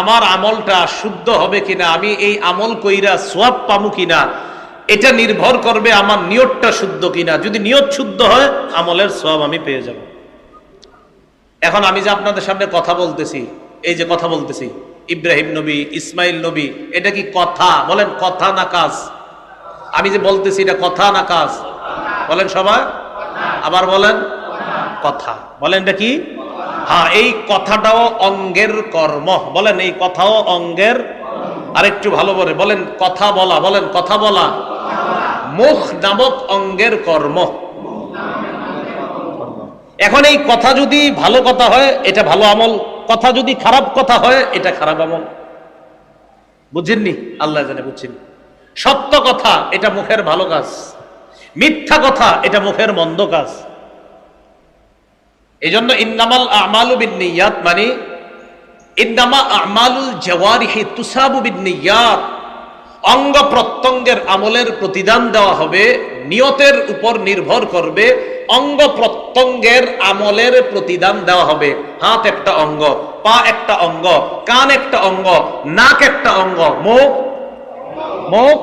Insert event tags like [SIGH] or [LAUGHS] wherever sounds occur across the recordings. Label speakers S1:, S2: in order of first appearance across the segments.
S1: আমার আমলটা শুদ্ধ হবে কিনা, আমি এই আমল কইরা সোয়াব পামু কিনা, এটা নির্ভর করবে আমার নিয়তটা শুদ্ধ কিনা। যদি নিয়ত শুদ্ধ হয়, আমলের সোয়াব আমি পেয়ে যাব। এখন আমি যে আপনাদের সামনে কথা বলতেছি, এই যে কথা বলতেছি, ইব্রাহিম নবী, ইসমাইল নবী, এটা কি কথা? বলেন, কথা না কাজ। আমি যে বলতেছি, এটা কথা না কাজ। বলেন সবাই। আবার বলেন, কথা। বলেন এটা কি? হ্যাঁ এই কথাটাও অঙ্গের কর্ম। বলেন, এই কথাও অঙ্গের আরেকটু ভালো করে বলেন, কথা বলা, বলেন, কথা বলা। মুখ নামক অঙ্গের কর্ম। এখন এই কথা যদি ভালো কথা হয়, এটা ভালো আমল। কথা যদি খারাপ কথা হয়, এটা খারাপ আমল। বুঝেননি? আল্লাহ জানে, বুঝছেন। সত্য কথা, এটা মুখের ভালো কাজ। মিথ্যা কথা, এটা মুখের মন্দ কাজ। এই জন্য ইন্নামাল আমালু বিনিয়াত মানে ইন্নামা আমালুল জওয়ারিহি তুসাবু বিনিয়াত অঙ্গ প্রত্যঙ্গের আমলের প্রতিদান দেওয়া হবে, নিয়তের উপর নির্ভর করবে, অঙ্গ প্রত্যঙ্গের আমলের প্রতিদান দেওয়া হবে। হাত একটা অঙ্গ, পা একটা অঙ্গ, কান একটা অঙ্গ, নাক একটা অঙ্গ, মুখ মুখ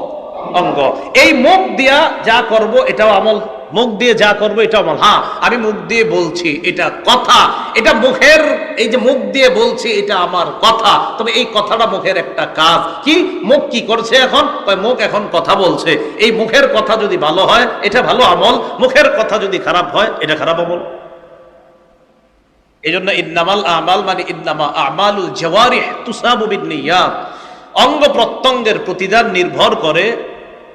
S1: অঙ্গ। এই মুখ দিয়া যা করব এটাও আমল, মুখ দিয়ে যা করব এটা আমল। হ্যাঁ আমি মুখ দিয়ে বলছি, এটা কথা। এটা মুখের, এই যে মুখ দিয়ে বলছি, এটা আমার কথা। তবে এই কথাটা মুখের একটা কাজ। কি? মুখ কি করছে এখন? মুখ এখন কথা বলছে। এই মুখের কথা যদি ভালো হয়, এটা ভালো আমল। মুখের কথা যদি খারাপ হয়, এটা খারাপ আমল। এই জন্য ইন্নামাল আমাল মানে ইন্নামা আমালুল জওয়ারিহ তুসাবু বিন্নিয়াত অঙ্গ প্রত্যঙ্গের প্রতিদান নির্ভর করে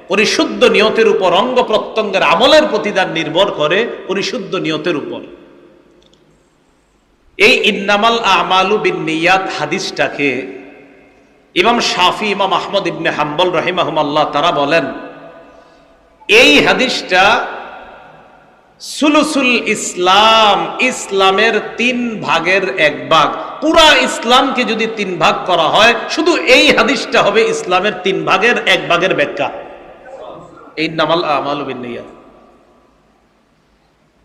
S1: পরিশুদ্ধ নিয়তের উপর, অঙ্গ প্রত্যঙ্গের আমলের প্রতিদান নির্ভর করে পরিশুদ্ধ নিয়তের উপর। এই ইন্নামাল আমালু বিন্নিয়াত হাদিসটাকে ইমাম শাফি, ইমাম আহমদ ইবনে হাম্বল রহিমাহুমাল্লাহ তারা বলেন, এই হাদিসটা সুলুসুল ইসলাম, ইসলামের তিন ভাগের এক ভাগ। পুরা ইসলামকে যদি তিন ভাগ করা হয়, শুধু এই হাদিসটা হবে ইসলামের তিন ভাগের এক ভাগের ব্যাখ্যা। এই নামাল আমাল বিনিয়া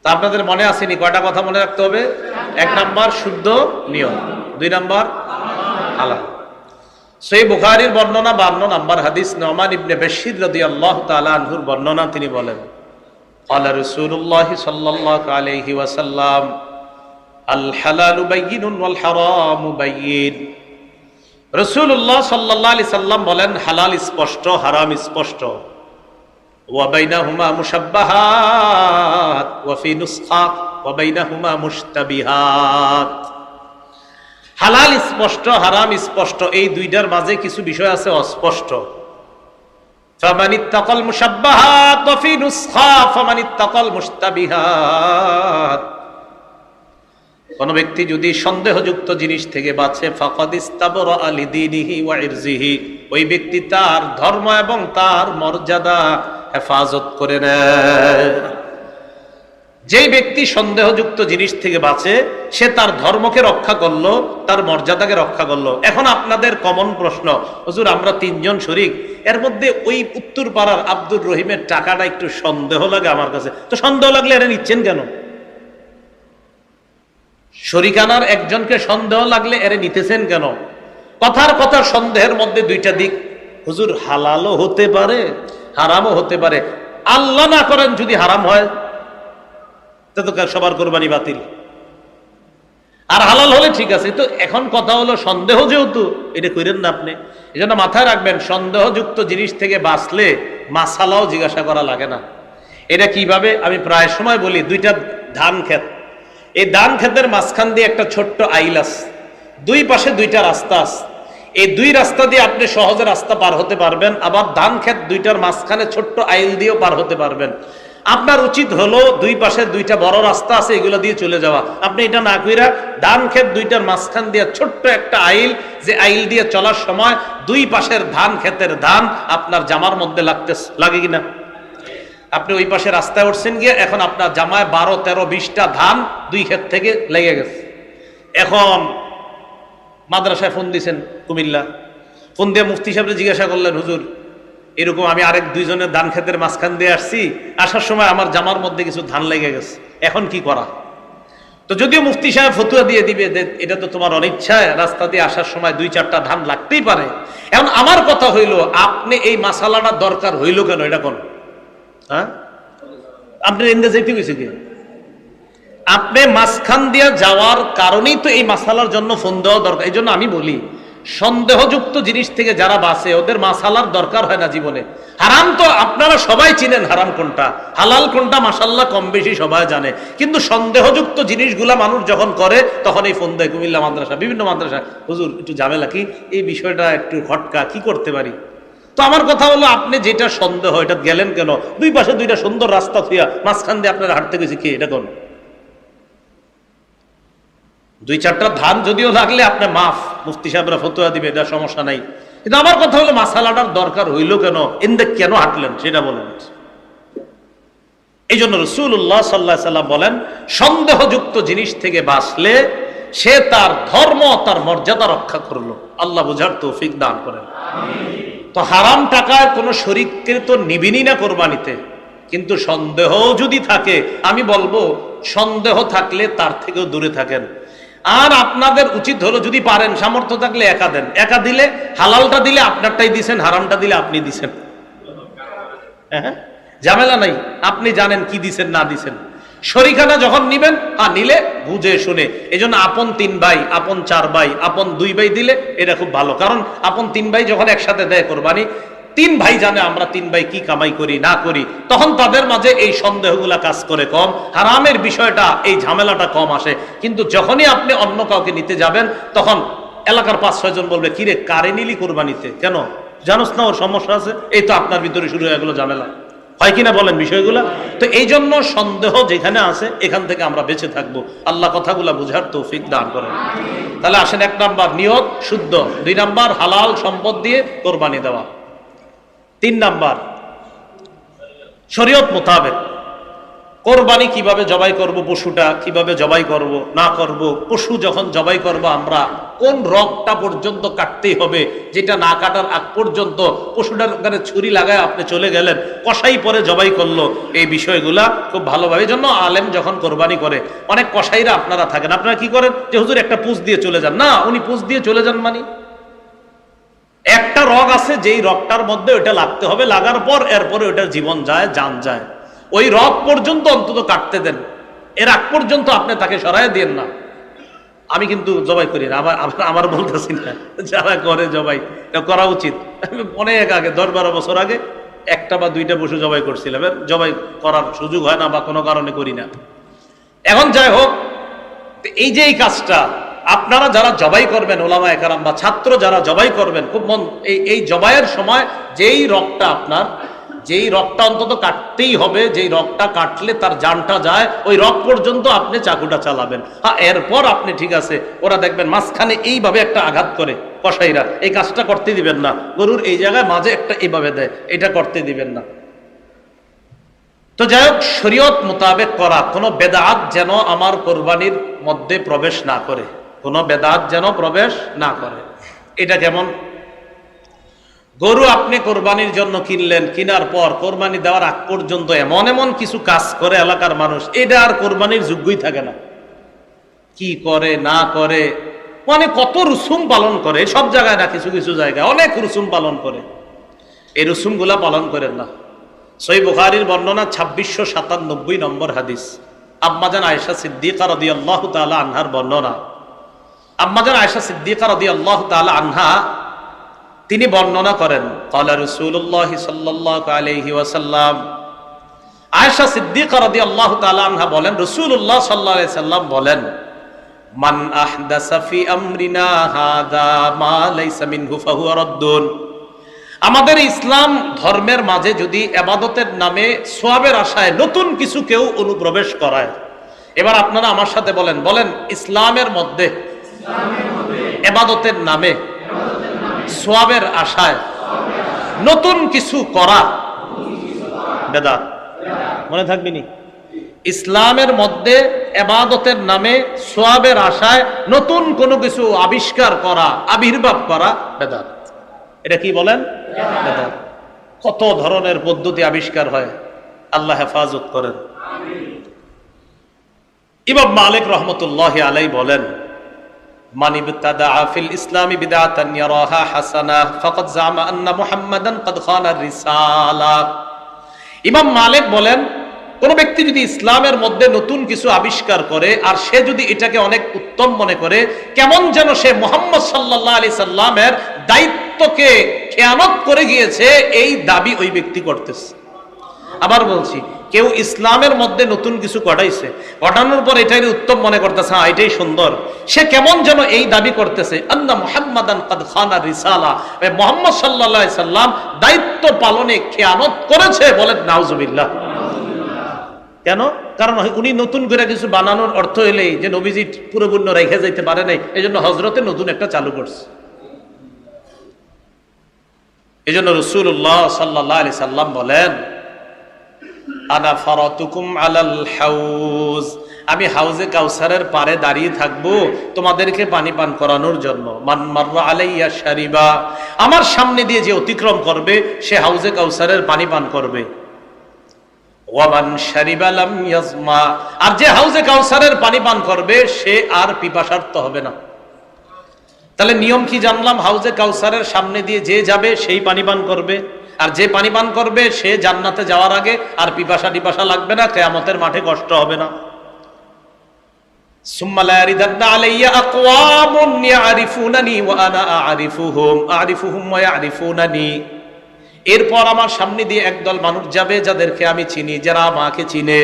S1: তা আপনাদের মনে আসেনি কয়টা কথা মনে রাখতে হবে এক নাম্বার শুদ্ধ নিয়ম দুই নাম্বার আলা সেই বুখারির বর্ণনা বান্ন নাম্বার হাদিস নমান ইবনে বেশির রদি আল্লাহ তালা আনহুর বর্ণনা তিনি বলেন قال رسول الله صلى الله عليه وسلم الحلال بين والحرام بين রসুল্লাহ সাল্লাহ আলি সাল্লাম বলেন হালাল স্পষ্ট হারাম স্পষ্ট ওয়াবাইনাহুমা মুশাব্বাহাত ওয়াফি নুসখা ওয়াবাইনাহুমা মুশতাবিহাত। হালাল, স্পষ্ট, হারাম, স্পষ্ট, এই দুইটার মাঝে কিছু বিষয় আছে অস্পষ্ট। ফামানিত্তাকাল মুশাব্বাহাত ওয়াফি নুসখা, ফামানিত্তাকাল মুশতাবিহাত। কোন ব্যক্তি যদি সন্দেহযুক্ত জিনিস থেকে বাঁচে, ফকদ ইস্তাবর আলিদিনিহি ওয়া ইরজিহি। ওই ব্যক্তি তার ধর্ম এবং তার মর্যাদা হেফাজত করে নেয়। যেই ব্যক্তি সন্দেহযুক্ত জিনিস থেকে বাঁচে, সে তার ধর্মকে রক্ষা করল, তার মর্যাদাকে রক্ষা করল। এখন আপনাদের কমন প্রশ্ন, হজুর, আমরা তিনজন শরিক, এর মধ্যে ওই উত্তর পাড়ার আব্দুর রহিমের টাকাটা একটু সন্দেহ লাগে আমার কাছে। তো সন্দেহ লাগলে এটা নিচ্ছেন কেন? শরিকানার একজনকে সন্দেহ লাগলে এরে নিতেছেন কেন? কথার কথা সন্দেহের মধ্যে দুইটা দিক, হুজুর, হালালও হতে পারে হারামও হতে পারে। আল্লাহ না করেন যদি হারাম হয়, তা সবার কোরবানি বাতিল। আর হালাল হলে ঠিক আছে, তো এখন কথা হলো সন্দেহ যেহেতু, এটা করেন না আপনি। এই জন্য মাথায় রাখবেন, সন্দেহযুক্ত জিনিস থেকে বাঁচলে মাসালাও জিজ্ঞাসা করা লাগে না। এটা কীভাবে? আমি প্রায় সময় বলি, দুইটা ধান ক্ষেত। এই ধান ক্ষেতের মাঝখান দিয়ে একটা ছোট্ট আইল আছে। দুই পাশে দুইটা রাস্তা আছে। এই দুই রাস্তা দিয়ে আপনি সহজে রাস্তা পার হতে পারবেন, আবার ধান ক্ষেত দুইটার মাঝখানে ছোট্ট আইল দিয়েও পার হতে পারবেন। আপনার উচিত হলো দুই পাশে দুইটা বড় রাস্তা আছে, এগুলো দিয়ে চলে যাওয়া। আপনি এটা না কইরা ধান ক্ষেত দুইটার মাঝখান দিয়ে ছোট্ট একটা আইল, যে আইল দিয়ে চলার সময় দুই পাশের ধান ক্ষেতের ধান আপনার জামার মধ্যে লাগতে লাগে কিনা? আপনি ওই পাশে রাস্তায় উঠছেন গিয়ে এখন আপনার জামায় বারো, তেরো, বিশটা ধান দুই ক্ষেত থেকে লেগে গেছে। এখন মাদ্রাসায় ফোন দিয়েছেন কুমিল্লা। ফোন দিয়ে মুফতি সাহেবরে জিজ্ঞাসা করলেন, হুজুর, এরকম আমি আরেক দুইজনের ধান ক্ষেতের মাঝখান দিয়ে আসছি, আসার সময় আমার জামার মধ্যে কিছু ধান লেগে গেছে, এখন কি করা? তো যদিও মুফতি সাহেব ফতুয়া দিয়ে দিবে এটা তো তোমার অনিচ্ছায়, রাস্তা দিয়ে আসার সময় দুই চারটা ধান লাগতেই পারে। এখন আমার কথা হইল, আপনি এই মাসালাটা দরকার হইল কেন? এটা কোন? হ্যাঁ? আপনার ইন্দে যেতে গেছে কি? আপনি মাঝখান দিয়ে যাওয়ার কারণেই তো এই মাসালার জন্য ফোন দেওয়া দরকার। এই জন্য আমি বলি, সন্দেহযুক্ত জিনিস থেকে যারা বাঁচে, ওদের মাসালার দরকার হয় না জীবনে। হারাম তো আপনারা সবাই চিনেন হারাম কোনটা। হালাল কোনটা মাসাল্লাহ কম বেশি সবাই জানে। কিন্তু সন্দেহযুক্ত জিনিসগুলা মানুষ যখন করে, তখন এই ফোন দেয়, কুমিল্লা মাদ্রাসা, বিভিন্ন মাদ্রাসা। হুজুর, একটু ঝামেলা কি? এই বিষয়টা একটু খটকা, কি করতে পারি? তো আমার কথা হলো, আপনি যেটা সন্দেহ, এটা গেলেন কেন? দুই পাশে দুইটা সুন্দর রাস্তা থুয়া, মাঝখান দিয়ে আপনারা হাঁটতে গেছি, কি? এটা কোন? দুই চারটা ধান যদিও লাগলে আপনি মাফ, মুফতি সাহেবরা ফতুয়া দিবে, এটা সমস্যা নাই। কিন্তু আমার কথা হলো মাসালাটার দরকার হইল কেন? এন্দে কেন হাঁটলেন? সেটা বলেন এই জন্য রসুল্লাহ সাল্লাহ সাল্লাম বলেন, সন্দেহযুক্ত জিনিস থেকে বাঁচলে সে তার ধর্ম, তার মর্যাদা রক্ষা করল। আল্লাহ বুঝার তৌফিক দান করেন। তো হারাম টাকায় কোনো শরিককে তো নিবিনি না কোরবানিতে। কিন্তু সন্দেহ যদি থাকে, আমি বলব, সন্দেহ থাকলে তার থেকেও দূরে থাকেন। আর আপনাদের উচিত হলো যদি পারেন, সামর্থ্য থাকলে একা দেন। একা দিলে হালালটা দিলে আপনারটাই দিছেন, হারামটা দিলে আপনি দিছেন। হ্যাঁ ঝামেলা নাই। আপনি জানেন কি দিছেন, না দিছেন। শরিকানা যখন নিবেন হ্যাঁ নিলে বুঝে শুনে। এই জন্য আপন তিন ভাই, আপন চার ভাই, আপন দুই ভাই দিলে এটা খুব ভালো। কারণ আপন তিন ভাই যখন একসাথে দেয় কোরবানি তিন ভাই জানে আমরা তিন ভাই কি কামাই করি, না করি। তখন তাদের মাঝে এই সন্দেহগুলা কাজ করে কম। হারামের বিষয়টা, এই ঝামেলাটা কম আসে। কিন্তু যখনই আপনি অন্য কাউকে নিতে যাবেন, তখন এলাকার পাঁচ, ছয় জন বলবে, কিরে, কারে নিলি কোরবানিতে? কেন? জানোস না ওর সমস্যা আছে? এই তো আপনার ভিতরে শুরু হয়ে গেলো ঝামেলা। হয় কিনা বলেন বিষয়গুলা? তো এই জন্য সন্দেহ যেখানে আছে, এখান থেকে আমরা বেঁচে থাকব। আল্লাহ কথাগুলা বুঝার তৌফিক দান করেন। তাহলে আসেন এক নাম্বার, নিয়ত, শুদ্ধ। দুই নাম্বার, হালাল সম্পদ দিয়ে কোরবানি দেওয়া। তিন নাম্বার, শরীয়ত মোতাবেক, কোরবানি কীভাবে জবাই করব পশুটা, কীভাবে জবাই করব, না করব, পশু যখন জবাই করব আমরা, কোন রগটা পর্যন্ত কাটতেই হবে, যেটা না কাটার আগ পর্যন্ত পশুটার ওখানে ছুরি লাগায় আপনি চলে গেলেন কষাই পরে জবাই করল, এই বিষয়গুলা খুব ভালোভাবে। জন্য আলেম যখন কোরবানি করে, অনেক কষাইরা আপনারা থাকেন, আপনারা কি করেন যে, হুজুর, একটা পুষ দিয়ে চলে যান। না, উনি পুষ দিয়ে চলে যান মানে? একটা রগ আছে, যেই রগটার মধ্যে ওইটা লাগতে হবে, লাগার পর এরপরে ওইটার জীবন যায়, যান যায়। ওই রগ পর্যন্ত অন্তত কাটতে দেন। এর আগ পর্যন্ত আপনি তাকে সরাই দিন না। আমি কিন্তু জবাই করি না আমার আমার- বলতেছি না, যারা করে জবাই করা উচিত। অনেক আগে, দশ বারো বছর আগে, একটা বা দুইটা পশু জবাই করছিলাম। এর জবাই করার সুযোগ হয় না বা কোনো কারণে করি না। এখন যাই হোক, এই যে এই কাজটা আপনারা যারা জবাই করবেন, ওলামা একরাম বা ছাত্র যারা জবাই করবেন, খুব মন এই এই জবাইয়ের সময় যেই রক্তটা আপনার, যেই রক্তটা অন্তত কাটতেই হবে, যেই রক্তটা কাটলে তার জানটা যায়, ওই রক পর্যন্ত আপনি চাকুটা চালাবেন। হ্যাঁ এরপর আপনি ঠিক আছে, ওরা দেখবেন মাঝখানে এইভাবে একটা আঘাত করে কসাইরা। এই কাজটা করতে দিবেন না। গরুর এই জায়গায় মাঝে একটা এইভাবে দেয়, এটা করতে দিবেন না। তো যাই হোক, শরীয়ত মোতাবেক করা, কোনো বেদাত যেন আমার কোরবানির মধ্যে প্রবেশ না করে। কোনো বেদাত যেন প্রবেশ না করে। এটা কেমন গরু আপনি কোরবানির জন্য কিনলেন, কিনার পর কোরবানি দেওয়ার আগ পর্যন্ত এমন এমন কিছু কাজ করে এলাকার মানুষ, এটা আর কোরবানির যোগ্যই থাকে না। কি করে, না করে মানে কত রুসুম পালন করে, সব জায়গায় না কিছু কিছু জায়গায় অনেক রুসুম পালন করে। এই রুসুমগুলা পালন করেন না। সই বুখারির বর্ণনা ছাব্বিশশো সাতানব্বই নম্বর হাদিস। আম্মাজান আয়েশা সিদ্দিকা রদি আল্লাহ তালা আনহার বর্ণনা। আম্মাজান আয়েশা সিদ্দিকা রদি আল্লাহ তালা আনহা, তিনি বর্ণনা করেন কলা রসুল্লাহ সাল্লাহ আলহি ওয়াসাল্লাম। আয়েশা সিদ্দিকা রদি আল্লাহ তালা আনহা বলেন রসুল্লাহ সাল্লাহ সাল্লাম বলেন, মান আহদাসা ফি আমরিনা হাদা মা লাইসা মিনহু ফাহুয়া রাদ্দুন। আমাদের ইসলাম ধর্মের মাঝে যদি এবাদতের নামে সোয়াবের আশায় নতুন কিছু কেউ অনুপ্রবেশ করায়, এবার আপনারা আমার সাথে বলেন বলেন, ইসলামের মধ্যে এবাদতের নামে, সোয়াবের আশায় নতুন কিছু করা। বেদাত। মনে থাকবিনি ইসলামের মধ্যে এবাদতের নামে, সোয়াবের আশায় নতুন কোনো কিছু আবিষ্কার করা, আবির্ভাব করা বেদাত। এটা কি বলেন? বেদাত। কত ধরনের পদ্ধতি আবিষ্কার হয়? আল্লাহ হেফাজত করেন। ইমাম মালিক রহমতুল্লাহ আলাই বলেন من ابتدع في الإسلام بدعة يراها حسنة فقد زعم أن محمدا قد خان الرسالة ইমাম মালিক বলেন কোন ব্যক্তি যদি ইসলামের মধ্যে নতুন কিছু আবিষ্কার করে আর সে যদি এটাকে অনেক উত্তম মনে করে কেমন যেন সে মোহাম্মদ সাল্লাহ আলি সাল্লামের দায়িত্বকে খেয়ানত করে গিয়েছে এই দাবি ওই ব্যক্তি করতেছে আবার বলছি, কেউ ইসলামের মধ্যে নতুন কিছু ঘটাইছে ঘটানোর পর এটাই উত্তম মনে করতেছে হ্যাঁ এটাই সুন্দর। সে কেমন যেন এই দাবি করতেছে, আন্না মুহাম্মাদান কাদ খানা রিসালা। মোহাম্মদ আলাইহি সাল্লাম দায়িত্ব পালনে খেয়ানত করেছে বলেন, নাউজুবিল্লাহ। কেন? কারণ উনি নতুন করে কিছু বানানোর অর্থ হলেই যে নবীজি পুরোপূর্ণ রেখে যাইতে পারে নাই এই জন্য হজরতে নতুন একটা চালু করছে। এই জন্য রসুল্লাহ সাল্লাহ আলি সাল্লাম বলেন আনা ফারাতুকুম আলাল হাউজ। আমি হাউজে কাউসারের পারে দাঁড়িয়ে থাকব, তোমাদেরকে পানি পান করানোর জন্য। মান মাররা আলাইয়া শারিবা। আমার সামনে দিয়ে যে অতিক্রম করবে, সে হাউজে কাউসারের পানি পান করবে। ওয়ামান শারিবা লাম ইয়াজমা। আর যে হাউজে কাউসারের পানি পান করবে, সে আর পিপাসার্থ হবে না। তাহলে নিয়ম কি জানলাম? হাউজে কাউসারের সামনে দিয়ে যে যাবে, সেই পানি পান করবে। আর যে পানি পান করবে, সে জান্নাতে যাওয়ার আগে আর পিপাসা টিপাসা লাগবে না, কেয়ামতের মাঠে কষ্ট হবে না। এরপর আমার সামনে দিয়ে একদল মানুষ যাবে, যাদেরকে আমি চিনি, যারা আমাকে চিনে।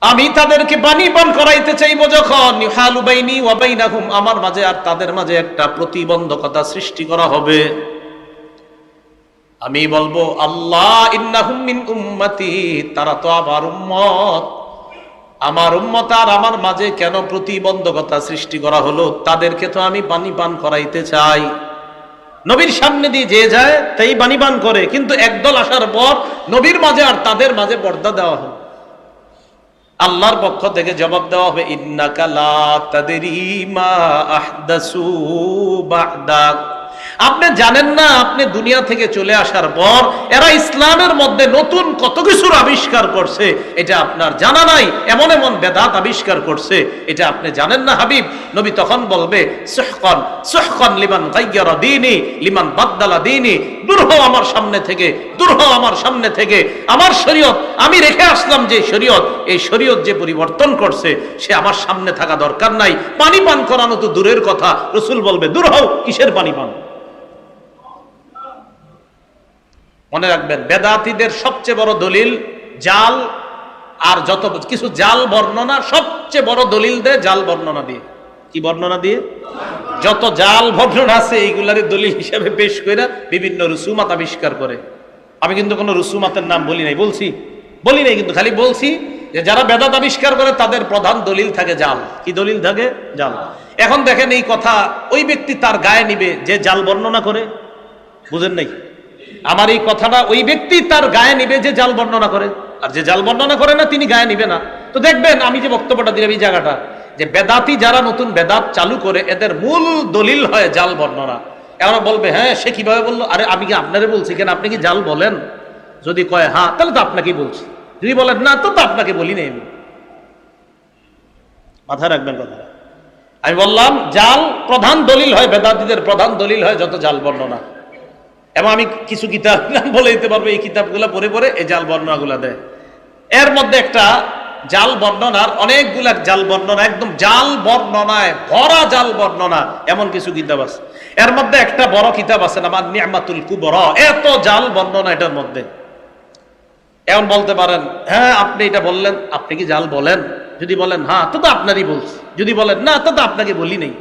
S1: আমি তাদেরকে বাণী পান করাইতে চাইব যখন আমার মাঝে আর তাদের মাঝে একটা প্রতিবন্ধকতা সৃষ্টি করা হবে। আমি বলব, আল্লাহ, ইন্নাহুম উম্মতি, তারা তো আমার উম্মত। আমার উম্মত আর আমার মাঝে কেন প্রতিবন্ধকতা সৃষ্টি করা হলো, তাদেরকে তো আমি পানি পান করাইতে চাই। নবীর সামনে দিয়ে যে যায়, তাই পানি পান করে, কিন্তু একদল আসার পর নবীর মাঝে আর তাদের মাঝে পর্দা দেওয়া হলো। আল্লাহর পক্ষ থেকে জবাব দেওয়া হবে, ইন্নাকা লা তাদরি মা আহদাসু বা'দাক। আপনি জানেন না, আপনি দুনিয়া থেকে চলে আসার পর এরা ইসলামের মধ্যে নতুন কত কিছুর আবিষ্কার করছে, এটা আপনার জানা নাই, এমন এমন বেদাত আবিষ্কার করছে, এটা আপনি জানেন না, হাবিব? নবী তখন বলবে, সুহকন সুহকন লিমান গাইয়ারা দিনি, লিমান বাদ্দালা দিনি, দূর হও আমার সামনে থেকে, দূর হও আমার সামনে থেকে, আমার শরীয়ত, আমি রেখে আসলাম যে শরীয়ত, এই শরীয়ত যে পরিবর্তন করছে, সে আমার সামনে থাকা দরকার নাই, পানি পান করানো তো দূরের কথা, রসুল বলবে, দূর হও, কিসের পানি পান? মনে রাখবেন, বেদাতিদের সবচেয়ে বড় দলিল জাল আর যত কিছু জাল বর্ণনা, সবচেয়ে বড় দলিল দেয় জাল বর্ণনা দিয়ে। কি বর্ণনা দিয়ে? যত জাল বর্ণনা আছে এইগুলার দলিল হিসেবে পেশ করে বিভিন্ন রুসুমাত আবিষ্কার করে। আমি কিন্তু কোনো রুসুমাতের নাম বলি নাই, বলছি? বলি নাই, কিন্তু খালি বলছি যে যারা বেদাত আবিষ্কার করে, তাদের প্রধান দলিল থাকে জাল। কি দলিল থাকে? জাল। এখন দেখেন এই কথা, ওই ব্যক্তি তার গায়ে নিবে যে জাল বর্ণনা করে। বুঝেন নাই? আমার এই কথাটা ওই ব্যক্তি তার গায়ে নিবে যে জাল বর্ণনা করে। আর যে জাল বর্ণনা করে না, তিনি গায়ে নিবে না। তো দেখবেন, আমি যে বক্তব্যটা দিলাম এই জায়গাটা, যে বেদাতি যারা নতুন বেদাত চালু করে, এদের মূল দলিল হয় জাল বর্ণনা। এখন বলবে হ্যাঁ সে কীভাবে বলল? আরে, আমি কি আপনারে বলছি কেন? আপনি কি জাল বলেন? যদি কয় হ্যাঁ তাহলে তো আপনাকেই বলছি। যদি বলেন, না, তো তো আপনাকে বলি নাই আমি। মাথায় রাখবেন কথা আমি বললাম, জাল প্রধান দলিল হয়, বেদাতিদের প্রধান দলিল হয় যত জাল বর্ণনা। এবং আমি কিছু কিতাব নাম [LAUGHS] বলে দিতে পারব, এই কিতাবগুলো পড়ে পড়ে এই জাল বর্ণনাগুলো দেয়। এর মধ্যে একটা জাল বর্ণনার, অনেকগুলা জাল বর্ণনা, একদম জাল বর্ণনায় ভরা জাল বর্ণনা, এমন কিছু কিতাব আছে। এর মধ্যে একটা বড় কিতাব আছে আমার নিয়ামাতুল কুবর। এত জাল বর্ণনা এটার মধ্যে। এমন বলতে পারেন হ্যাঁ আপনি এটা বললেন, আপনি কি জাল বলেন? যদি বলেন হ্যাঁ তো তো আপনারই বলছি যদি বলেন, না, তো তো আপনাকে বলি নেই।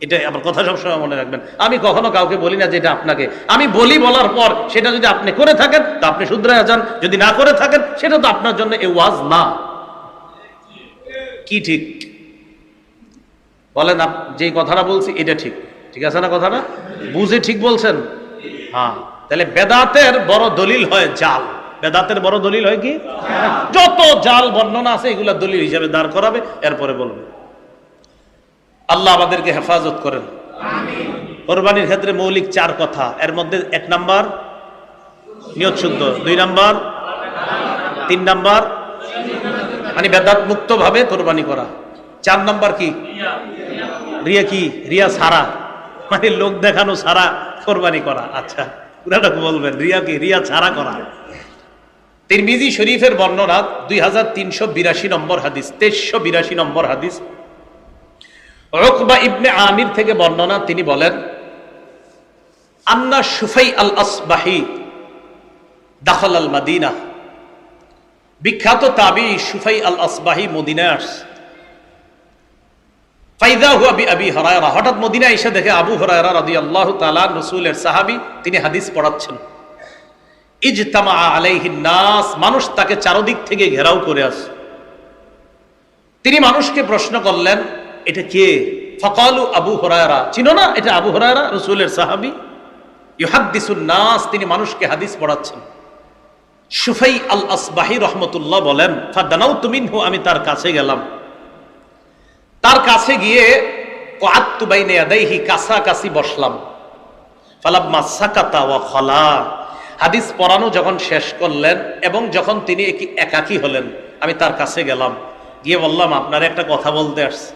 S1: এটা আমার কথা সবসময় মনে রাখবেন। আমি কখনো কাউকে বলি না যে এটা আপনাকে। আমি বলি বলার পর সেটা যদি আপনি করে থাকেন, তা আপনি শুধরে যান। যদি না করে থাকেন, সেটা তো আপনার জন্য এ ওয়াজ না। কি ঠিক? বলেন যে কথাটা বলছি, এটা ঠিক। ঠিক আছে না কথাটা? বুঝে ঠিক বলছেন? হ্যাঁ। তাহলে বেদাতের বড় দলিল হয় জাল। বেদাতের বড় দলিল হয় কি? যত জাল বর্ণনা আছে, এগুলা দলিল হিসাবে দাঁড় করাবে। এরপরে বলবে। আল্লাহ আমাদেরকে হেফাজত করেন। কোরবানির ক্ষেত্রে মৌলিক চার কথা। এর মধ্যে এক নাম্বার নিয়ত শুদ্ধ। দুই নাম্বার তিন নাম্বার মানে বেদাত মুক্ত ভাবে কোরবানি করা। চার নাম্বার কি? রিয়া কি? রিয়া সারা। মানে লোক দেখানো সারা কোরবানি করা। আচ্ছা পুরাটা বলবেন। রিয়া কি? রিয়া ছাড়া করা। তিরমিজি শরীফের বর্ণনা দুই হাজার তিনশো বিরাশি নম্বর হাদিস তেইশশো বিরাশি নম্বর হাদিস। রকবা ইবনে আমির থেকে বর্ণনা, তিনি বলেন, আন্না সুফাই আল আসবাহি দাখল আল মাদিনা। বিখ্যাত তাবি সুফাই আল আসবাহি মদিনায় আসছে। ফাইদা হুয়া আবি হরায়রা। হঠাৎ মদিনা এসে দেখে আবু হরায়রা রাদিয়াল্লাহু তাআলা রাসূলের সাহাবী, তিনি হাদিস পড়াচ্ছেন। ইজতামা আলাইহি নাস, মানুষ তাকে চারদিক থেকে ঘেরাও করে আসে। তিনি মানুষকে প্রশ্ন করলেন এটা কে? ফকালু আবু হরায়রা। চিনো না? এটা আবু হরায়রা, রসুলের সাহাবী। ইউহাদ্দিসুন নাস, তিনি মানুষকে হাদিস পড়াচ্ছেন। সুফাই আল আসবাহি রহমতুল্লাহ বলেন ফাদানাউ তুমিনহু আমি তার কাছে গেলাম। তার কাছে গিয়ে কাত্তুবাইনে আদাইহি কাছাকাছি বসলাম। ফালাম্মা সাকাতা ওয়া খলা। হাদিস পড়ানো যখন শেষ করলেন এবং যখন তিনি একি- একাকী হলেন, আমি তার কাছে গেলাম। গিয়ে বললাম, আপনার একটা কথা বলতে আসছে।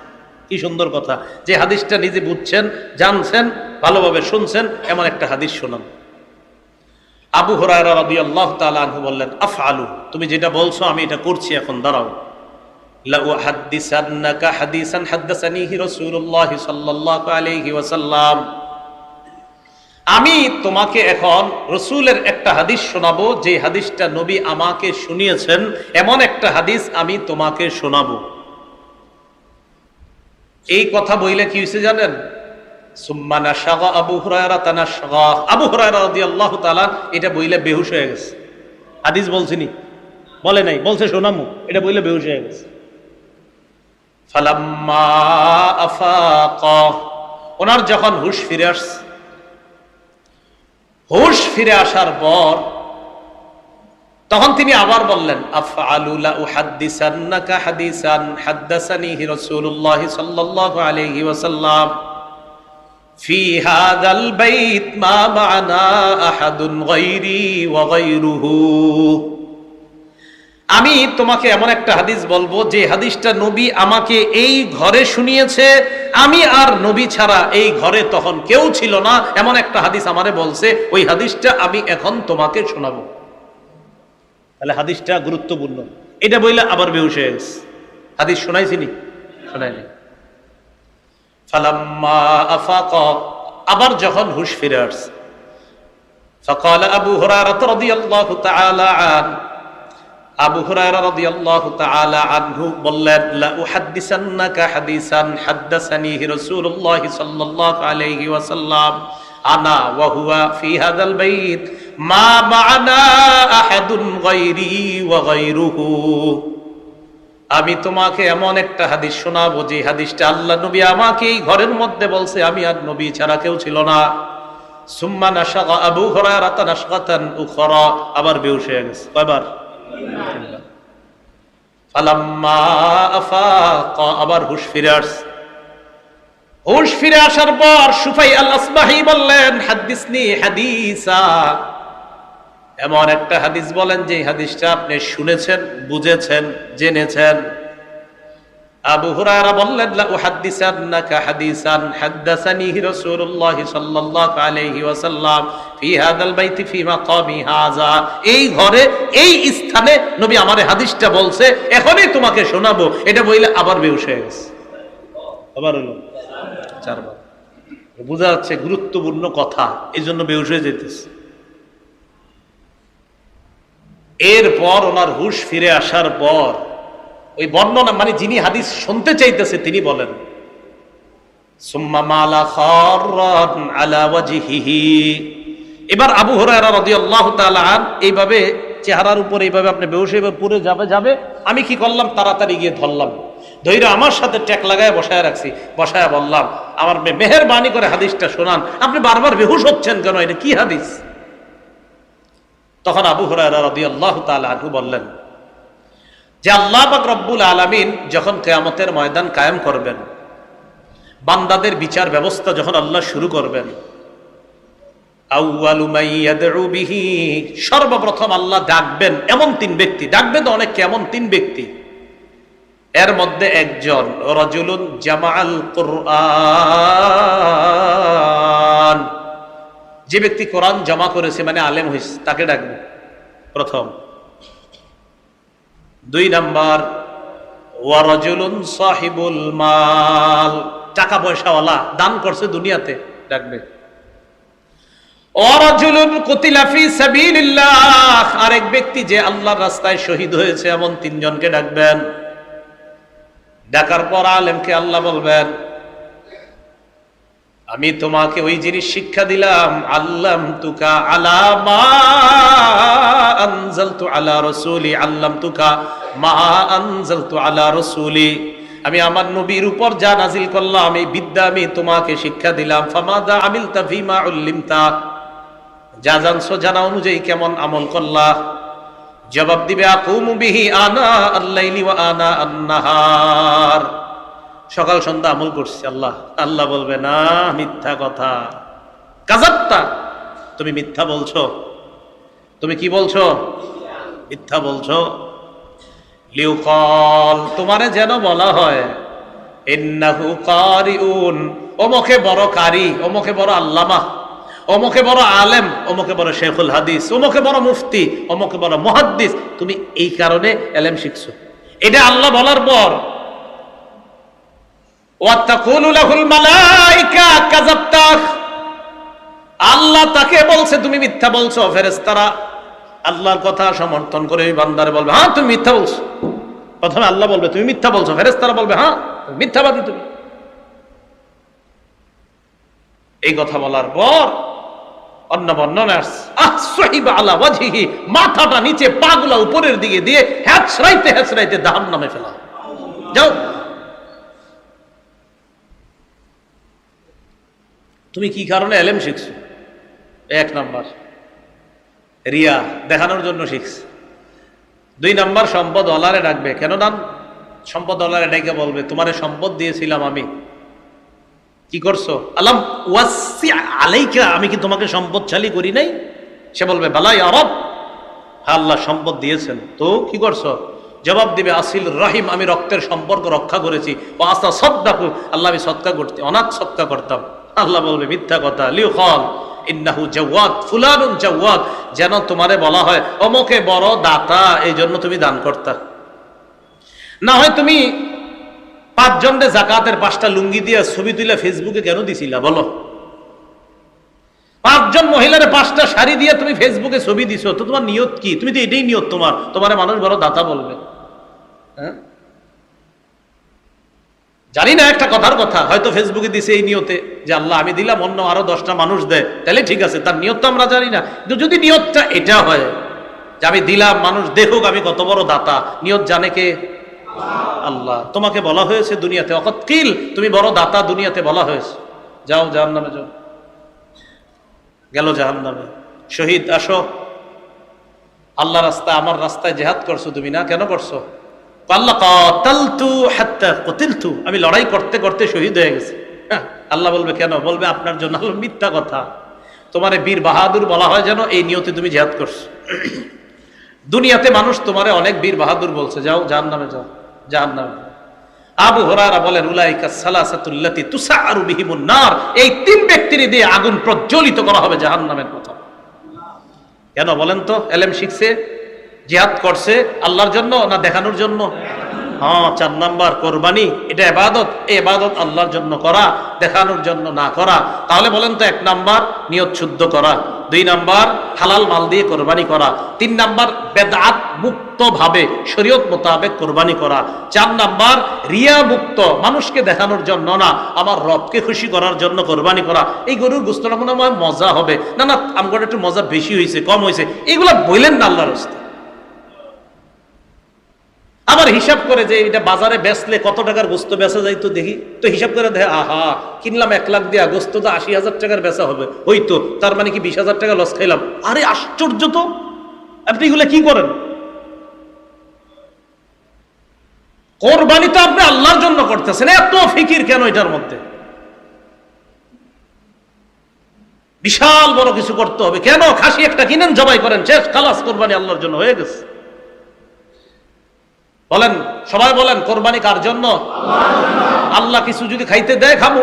S1: কি সুন্দর কথা। যে হাদিসটা নিজে বুঝছেন, জানছেন, ভালোভাবে শুনছেন, এমন একটা হাদিস শোনান। আবু তাআলা আনহু বললেন, আফআলু, তুমি যেটা বলছো আমি এটা করছি এখন, দাঁড়াও। আমি তোমাকে এখন রসুলের একটা হাদিস শোনাবো, যে হাদিসটা নবী আমাকে শুনিয়েছেন, এমন একটা হাদিস আমি তোমাকে শোনাবো। এই কথা বইলে কি হয়েছে জানেন? আবু আবু এটা বইলে বেহুশ হয়ে গেছে। হাদিস বলছিনি বলে নাই, বলছে শোনামু, এটা বইলে বেহুশ হয়ে গেছে। ওনার যখন হুশ ফিরে আসছে, হুশ ফিরে আসার পর তখন তিনি আবার বললেন আমি তোমাকে এমন একটা হাদিস বলব, যে হাদিসটা নবী আমাকে এই ঘরে শুনিয়েছে, আমি আর নবী ছাড়া এই ঘরে তখন কেউ ছিল না, এমন একটা হাদিস আমারে বলছে, ওই হাদিসটা আমি এখন তোমাকে শোনাবো। তাহলে হাদিসটা গুরুত্বপূর্ণ এটা বইলে আবার বেহুশ হয়ে গেছে হাদিস শোনাইছিনি শোনাইনি ফালাম্মা আফাকা আবার যখন হুশ ফিরে আসছে فقال أبو هريرة رضي الله تعالى عنه আবু হুরায়রা রাদিয়াল্লাহু তাআলা আনহু বললেন লা উহাদ্দিসান্নাকা হাদিসান হাদ্দাসানিহি রাসূলুল্লাহ সাল্লাল্লাহু আলাইহি ওয়াসাল্লাম আনা ওয়া হুয়া ফি হাযাল বাইত মা মা'না আহাদুন গায়রি ওয়া গায়রুহু। আমি তোমাকে এমন একটা হাদিস শোনাবো, যে হাদিসটা আল্লাহ নবী আমাকে এই ঘরের মধ্যে বলছে, আমি আর নবী ছাড়া কেউ ছিল না। সুম্মা নাশাগা আবু হুরায়রা নাশগাতান উখরা। আবার বেহুশ হয়ে গেছে। কয়বার? ফালাম্মা আফাকা। আবার হুশ ফিরে আসছে। হুশ ফিরে আসার পর সুফাই আল আসবাহি বললেন, হাদিসনি হাদিসা। এমন একটা হাদিস বলেন যে হাদিসটা আপনি শুনেছেন, বুঝেছেন, জেনেছেন। আবু হুরায়রা বললেন, লা উহাদ্দিসান্নাকা হাদিসান হাদ্দাসানিহি রাসূলুল্লাহ সাল্লাল্লাহু আলাইহি ওয়াসাল্লাম ফি হাদাল বাইতি ফি মাকামি হাযা। এই ঘরে, এই স্থানে নবী আমারে হাদিসটা বলছে, এখনই তোমাকে শোনাবো। এটা বইলে আবার বেহুশ হয়ে গেছে। আবার হলো। চারবার। বোঝা যাচ্ছে গুরুত্বপূর্ণ কথা এই জন্য বেহুশ হয়ে যেতেছে এরপর ওনার হুশ ফিরে আসার পর, ওই বর্ণনা মানে যিনি হাদিস শুনতে চাইতেছে, তিনি বলেন এবার আবু আন, এইভাবে চেহারার উপর এইভাবে আপনি হয়ে পুরো যাবে যাবে, আমি কি করলাম? তাড়াতাড়ি গিয়ে ধরলাম। ধৈর্য আমার সাথে ট্যাক লাগায় বসায় রাখছি, বসায় বললাম, আমার মেহরবানি করে হাদিসটা শোনান। আপনি বারবার বেহুশ হচ্ছেন কেন? এটা কি হাদিস? তখন আবু তাআলা আনহু বললেন, যে আল্লাহ পাক রব্বুল আলামিন যখন কেয়ামতের ময়দান কায়েম করবেন, বান্দাদের বিচার ব্যবস্থা যখন আল্লাহ শুরু করবেন সর্বপ্রথম আল্লাহ ডাকবেন এমন তিন ব্যক্তি ডাকবেন তো অনেক কেমন তিন ব্যক্তি। এর মধ্যে একজন, রজুলুন জামাল কুরআন। যে ব্যক্তি কোরআন জমা করেছে মানে আলেম হয়েছে, তাকে ডাকবে। প্রথম। দুই নাম্বার ওয়ারজুলুন সাহিবুল মাল। টাকা পয়সাওয়ালা, দান করছে দুনিয়াতে, ডাকবে। ওয়ারজুলুন কুতিলা ফি সাবিলিল্লাহ। আরেক ব্যক্তি যে আল্লাহর রাস্তায় শহীদ হয়েছে, এমন তিনজনকে ডাকবেন। ডাকার পর আলেমকে আল্লাহ বলবেন আমি তোমাকে ওই জিনিস শিক্ষা দিলাম। আল্লাম তুকা আলামা আনজালতু আলা রসুলি। আল্লাম তুকা মা আনজালতু আলা রসুলি। আমি আমার নবীর উপর যা নাজিল করলাম, এই বিদ্যা আমি তোমাকে শিক্ষা দিলাম। ফামাদা আমিলতা ফিমা উল্লিমতা। যা জানছো জানা অনুযায়ী কেমন আমল করলা। জবাব দিবে, আকুমু বিহি আনা আল্লাইলি ওয়া আনা আন্নাহার। সকাল সন্ধ্যা আমল করছি, আল্লাহ। আল্লাহ বলবে, না, মিথ্যা কথা। কাজাত্তা তুমি মিথ্যা বলছো। তুমি কি বলছো? মিথ্যা বলছো। লিউকল, তোমারে যেন বলা হয়, ইন্নাহু কারিউন ওমকে বড় কারি ওমকে বড় আল্লামা, অমুকে বড় আলেম, অমুকে বড় শেখুল হাদিস, অমুকে বড় মুফতি, অমুকে বড় মুহাদ্দিস। তুমি এই কারণে এলেম শিখছো। এটা আল্লাহ বলার পর আল্লাহ তাকে বলছে, তুমি মিথ্যা বলছো ফেরেশতারা। আল্লাহর কথা সমর্থন করে বান্দারে বলবে হ্যাঁ তুমি মিথ্যা বলছো। প্রথমে আল্লাহ বলবে, তুমি মিথ্যা বলছো। ফেরেশতারা বলবে হ্যাঁ মিথ্যাবাদী তুমি। এই কথা বলার পর অন্য বর্ণনা মাথাটা নিচে পাগুলা উপরের দিকে দিয়ে হ্যাচড়াইতে হ্যাচড়াইতে নামে ফেলা। যাও। তুমি কি কারণে এলেম শিখছো? এক নাম্বার। রিয়া, দেখানোর জন্য শিখছ। দুই নাম্বার, সম্পদ অলারে ডাকবে। কেন নাম? সম্পদ অলারে ডেকে বলবে, তোমারে সম্পদ দিয়েছিলাম আমি। কি করছ? আলাম ওয়াসি আলাইকা, আমি কি তোমাকে সম্পদশালী করি নাই? সে বলবে বালাই আরব আল্লাহ সম্পদ দিয়েছেন। তো কি করছ? জবাব দিবে, আসিল রাহিম, আমি রক্তের সম্পর্ক রক্ষা করেছি। ও আস্তা সদ্দাকু আল্লাহ আমি সৎকা করতে, অনাথ সৎকা করতাম। আল্লাহ বলবে, মিথ্যা কথা লিউ খল ইন্নাহু জাওয়াদ, ফুলানুন জাওয়াদ, যেন তোমারে বলা হয় অমকে বড় দাতা এই জন্য তুমি দান করতা। না হয় তুমি পাঁচজনরে জাকাতের পাঁচটা লুঙ্গি দিয়ে ছবি তুলে ফেসবুকে কেন দিছিলা, বলো। পাঁচজন মহিলার পাঁচটা শাড়ি দিয়ে তুমি ফেসবুকে ছবি দিছো, তো তোমার নিয়ত কি? তুমি তো এটাই নিয়ত তোমার তোমার মানুষ বড় দাতা বলবে। হ্যাঁ? জানি না একটা কথার কথা, হয়তো ফেসবুকে দিছে এই নিয়তে যে আল্লাহ আমি দিলাম, অন্য আরও দশটা মানুষ দেয়। তাহলে ঠিক আছে, তার নিয়ত তো আমরা জানি না। কিন্তু যদি নিয়তটা এটা হয় যে আমি দিলাম, মানুষ দেখুক আমি কত বড় দাতা, নিয়ত জানে কে? আল্লাহ। তোমাকে বলা হয়েছে দুনিয়াতে, অকৎকিল, তুমি বড় দাতা, দুনিয়াতে বলা হয়েছে। যাও জাহান নামে যাও। গেল জাহান নামে শহীদ আসো। আল্লাহ রাস্তা আমার রাস্তায় জেহাদ করছ তুমি না? কেন করছ? আমি লড়াই করতে করতে শহীদ হয়ে গেছি। হ্যাঁ, আল্লাহ বলবে কেন? বলবে আপনার জন্য হলো মিথ্যা কথা। তোমারে বীর বাহাদুর বলা হয় যেন এই নিয়তে তুমি জেহাদ করছ। দুনিয়াতে মানুষ তোমারে অনেক বীর বাহাদুর বলছে। যাও জাহান নামে যাও জাহান নামে আবু হরারা বলেন উলাইকা সালাসাতুল্লাতি তুসাআরু বিহিমুন নার। এই তিন ব্যক্তির দিয়ে আগুন প্রজ্বলিত করা হবে জাহান্নামের কথা। কেন বলেন তো? এলেম শিখছে? জিহাদ করছে আল্লাহর জন্য না দেখানোর জন্য? হ্যাঁ চার নাম্বার কোরবানি, এটা এবাদত। এই এবাদত আল্লাহর জন্য করা, দেখানোর জন্য না করা। তাহলে বলেন তো এক নাম্বার, নিয়ত শুদ্ধ করা। দুই নাম্বার, হালাল মাল দিয়ে কোরবানি করা। তিন নাম্বার, বেদাত মুক্ত ভাবে শরীয়ত মোতাবেক কোরবানি করা। চার নাম্বার, রিয়া মুক্ত, মানুষকে দেখানোর জন্য না, আমার রবকে খুশি করার জন্য কোরবানি করা। এই গরুর গুস্তটা মনে হয় মজা হবে। না না আমার একটু মজা বেশি হয়েছে, কম হয়েছে। এগুলা বললেন না আল্লাহর রাস্তা আবার হিসাব করে যে এটা বাজারে বেচলে কত টাকার গোস্ত বেচা যায় তো দেখি। তো হিসাব করে দেখে, আহা, কিনলাম এক লাখ দিয়া গোস্ত তো আশি হাজার টাকার বেচা হবে। ওই তো, তার মানে কি বিশ হাজার টাকা লস খাইলাম? আরে আশ্চর্য তো! আপনি এগুলো কি করেন? কোরবানি তো আপনি আল্লাহর জন্য করতেছেন, এত ফিকির কেন এটার মধ্যে? বিশাল বড় কিছু করতে হবে। কেন? খাসি একটা কিনেন, জবাই করেন, শেষ, খালাস কোরবানি আল্লাহর জন্য হয়ে গেছে। বলেন, সবাই বলেন, কোরবানি কার জন্য? আল্লাহ কিছু যদি খাইতে দেয় খাব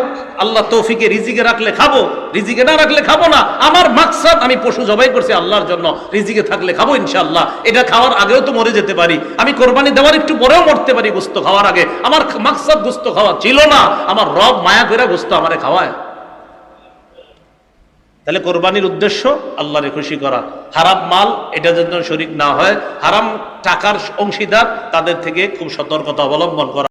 S1: আল্লাহ তৌফিকে রিজিকে রাখলে খাব, রিজিকে না রাখলে খাব না। আমার মাকসাদ আমি পশু জবাই করছি আল্লাহর জন্য, রিজিকে থাকলে খাব ইনশাল্লাহ এটা খাওয়ার আগেও তো মরে যেতে পারি। আমি কোরবানি দেওয়ার একটু পরেও মরতে পারি গোস্ত খাওয়ার আগে। আমার মাকসাদ গোস্ত খাওয়া ছিল না। আমার রব মায়া করে গোস্ত আমারে খাওয়ায়। তাহলে কোরবানির উদ্দেশ্য আল্লাহরে খুশি করা। হারাম মাল, এটা যেন শরিক না হয়, হারাম টাকার অংশীদার তাদের থেকে খুব সতর্কতা অবলম্বন করা।